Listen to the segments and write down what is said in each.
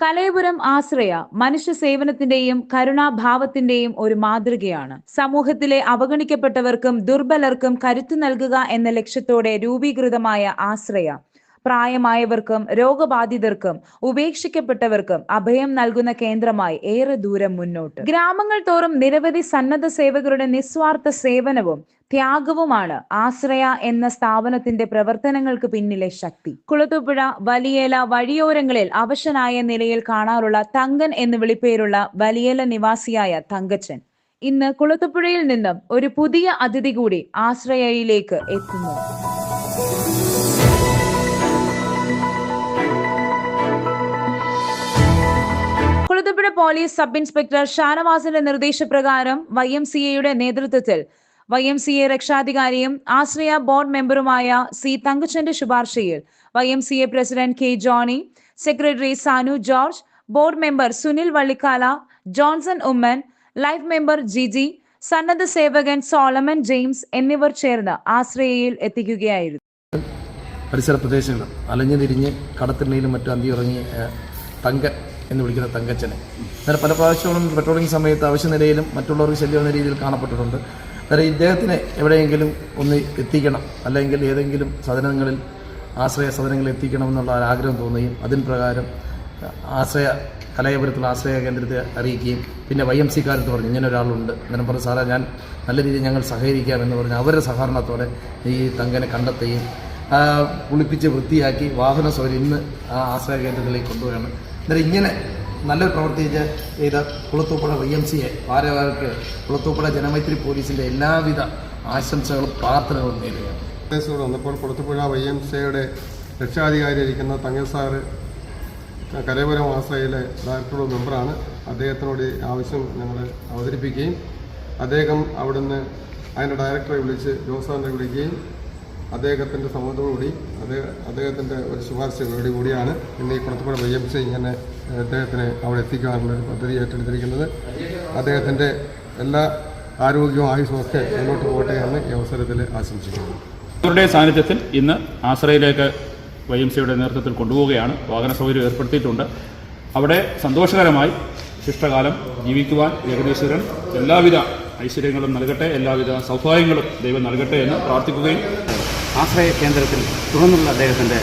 കലയപുരം ആശ്രയ മനുഷ്യ സേവനത്തിന്റെയും കരുണാഭാവത്തിന്റെയും ഒരു മാതൃകയാണ്. സമൂഹത്തിലെ അവഗണിക്കപ്പെട്ടവർക്കും ദുർബലർക്കും കരുത്തു നൽകുക എന്ന ലക്ഷ്യത്തോടെ രൂപീകൃതമായ ആശ്രയ. പ്രായമായവർക്കും രോഗബാധിതർക്കും ഉപേക്ഷിക്കപ്പെട്ടവർക്കും അഭയം നൽകുന്ന കേന്ദ്രമായി ഏറെ ദൂരം മുന്നോട്ട്. ഗ്രാമങ്ങൾ തോറും നിരവധി സന്നദ്ധ സേവകരുടെ നിസ്വാർത്ഥ സേവനവും ത്യാഗവുമാണ് ആശ്രയ എന്ന സ്ഥാപനത്തിന്റെ പ്രവർത്തനങ്ങൾക്ക് പിന്നിലെ ശക്തി. കുളത്തുപുഴ വലിയേല വഴിയോരങ്ങളിൽ അവശനായ നിലയിൽ കാണാറുള്ള തങ്കൻ എന്ന് വിളിപ്പേരുള്ള വലിയേല നിവാസിയായ തങ്കച്ചൻ ഇന്ന് കുളത്തുപുഴയിൽ നിന്നും ഒരു പുതിയ അതിഥി കൂടി ആശ്രയയിലേക്ക് എത്തുന്നു. പോലീസ് സബ് ഇൻസ്പെക്ടർ ഷാനവാസിന്റെ നിർദ്ദേശപ്രകാരം വൈ എം സി എയുടെ നേതൃത്വത്തിൽ വൈ എം സി എ രക്ഷാധികാരിയും ആശ്രയ ബോർഡ് മെമ്പറുമായ സി തങ്കച്ചന്റെ ശുപാർശയിൽ Y M C A president K Johnny secretary Sanu George board member Sunil Vallikkala Johnson Oommen life member Jiji സന്നദ്ധ സേവകൻ Solomon James എന്നിവർ ചേർന്ന് ആശ്രയയിൽ എത്തിക്കുകയായിരുന്നു. പരിസര പ്രദേശങ്ങൾ അലഞ്ഞു തിരിഞ്ഞ് കടത്തിണ്ണയിലും മറ്റും അന്തി തങ്ക എന്ന് വിളിക്കുന്ന തങ്കച്ചനെ. അന്നേരം പല പ്രാവശ്യങ്ങളും പെട്രോളിംഗ് സമയത്ത് ആവശ്യ നിലയിലും മറ്റുള്ളവർക്ക് ശല്യമെന്ന രീതിയിൽ കാണപ്പെട്ടിട്ടുണ്ട്. അന്നേരം ഇദ്ദേഹത്തിനെ എവിടെയെങ്കിലും ഒന്ന് എത്തിക്കണം. അല്ലെങ്കിൽ ഏതെങ്കിലും സദനങ്ങളിൽ ആശ്രയ സദനങ്ങളിൽ എത്തിക്കണമെന്നുള്ള ആഗ്രഹം തോന്നുകയും അതിന് പ്രകാരം ആശ്രയ കലയപുരത്തുള്ള ആശ്രയ കേന്ദ്രത്തെ അറിയിക്കുകയും പിന്നെ വൈ എം സിക്കാരത്ത് പറഞ്ഞു ഇങ്ങനെ ഒരാളുണ്ട്. അങ്ങനെ പറഞ്ഞു സാറേ ഞാൻ നല്ല രീതിയിൽ ഞങ്ങൾ സഹകരിക്കാം എന്ന് പറഞ്ഞ് അവരുടെ സഹകരണത്തോടെ ഈ തങ്കനെ കണ്ടെത്തുകയും കുളിപ്പിച്ച് വൃത്തിയാക്കി വാഹന സൗകര്യം ഇന്ന് ആ ആശ്രയ കേന്ദ്രത്തിലേക്ക് കൊണ്ടുപോവുകയാണ് അന്നേരം ഇങ്ങനെ നല്ലൊരു പ്രവൃത്തി ചെയ്ത കുളത്തൂപ്പുഴ വൈ എം സിയെ ഭാരവാഹികൾക്ക് കുളത്തൂപ്പുഴ ജനമൈത്രി പോലീസിന്റെ എല്ലാവിധ ആശംസകളും പ്രാർത്ഥനകളും നേടുകയാണ് വന്നപ്പോൾ കുളത്തൂപ്പുഴ വൈ എം സിയുടെ രക്ഷാധികാരിയായിരിക്കുന്ന തങ്ങൽ കരേപുരം ആശ്രയിലെ ഡയറക്ടറുടെ മെമ്പറാണ്. അദ്ദേഹത്തിനോട് ആവശ്യം ഞങ്ങൾ അവതരിപ്പിക്കുകയും അദ്ദേഹം അവിടുന്ന് അതിന്റെ ഡയറക്ടറെ വിളിച്ച് ജോസാറിനെ വിളിക്കുകയും അദ്ദേഹത്തിന്റെ സമ്മതത്തോടുകൂടി അദ്ദേഹം അദ്ദേഹത്തിന്റെ ഒരു ശുപാർശയോടു കൂടിയാണ് ഇന്ന് ഈ കുളത്തുപുഴ വൈ എം സി ഇങ്ങനെ അദ്ദേഹത്തിന് അവിടെ എത്തിക്കാനുള്ള ഒരു പദ്ധതി ഏറ്റെടുത്തിരിക്കുന്നത്. അദ്ദേഹത്തിന്റെ എല്ലാ ആരോഗ്യവും ആയുസ്സും മുന്നോട്ട് പോകട്ടെ എന്ന് ഈ അവസരത്തിൽ ആശംസിക്കുന്നു. അവരുടെ സാന്നിധ്യത്തിൽ ഇന്ന് ആശ്രയിലേക്ക് വൈ എം സിയുടെ നേതൃത്വത്തിൽ കൊണ്ടുപോവുകയാണ്. വാഹന സൗകര്യം ഏർപ്പെടുത്തിയിട്ടുണ്ട്. അവിടെ സന്തോഷകരമായി ശിഷ്ടകാലം ജീവിക്കുവാൻ ജഗദീശ്വരൻ എല്ലാവിധ ഐശ്വര്യങ്ങളും നൽകട്ടെ എല്ലാവിധ സൗഭാഗ്യങ്ങളും ദൈവം നൽകട്ടെ എന്ന് പ്രാർത്ഥിക്കുകയും ആശ്രയ കേന്ദ്രത്തിൽ തുടർന്നുള്ള അദ്ദേഹത്തിന്റെ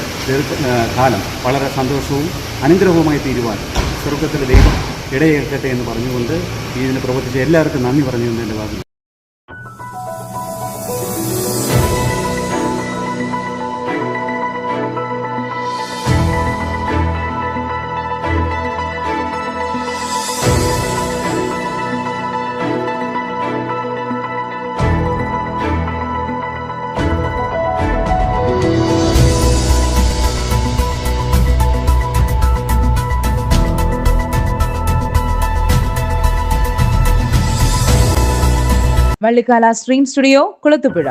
കാലം വളരെ സന്തോഷവും അനുഗ്രഹവുമായി തീരുവാൻ സ്വർഗത്തിലെ ദൈവം ഇടയേൽക്കട്ടെ എന്ന് പറഞ്ഞുകൊണ്ട് ഇതിന് പ്രവർത്തിച്ച എല്ലാവർക്കും നന്ദി പറഞ്ഞു എന്ന് എന്റെ വാദം വള്ളിക്കാല സ്ട്രീം സ്റ്റുഡിയോ കുളത്തുപുഴ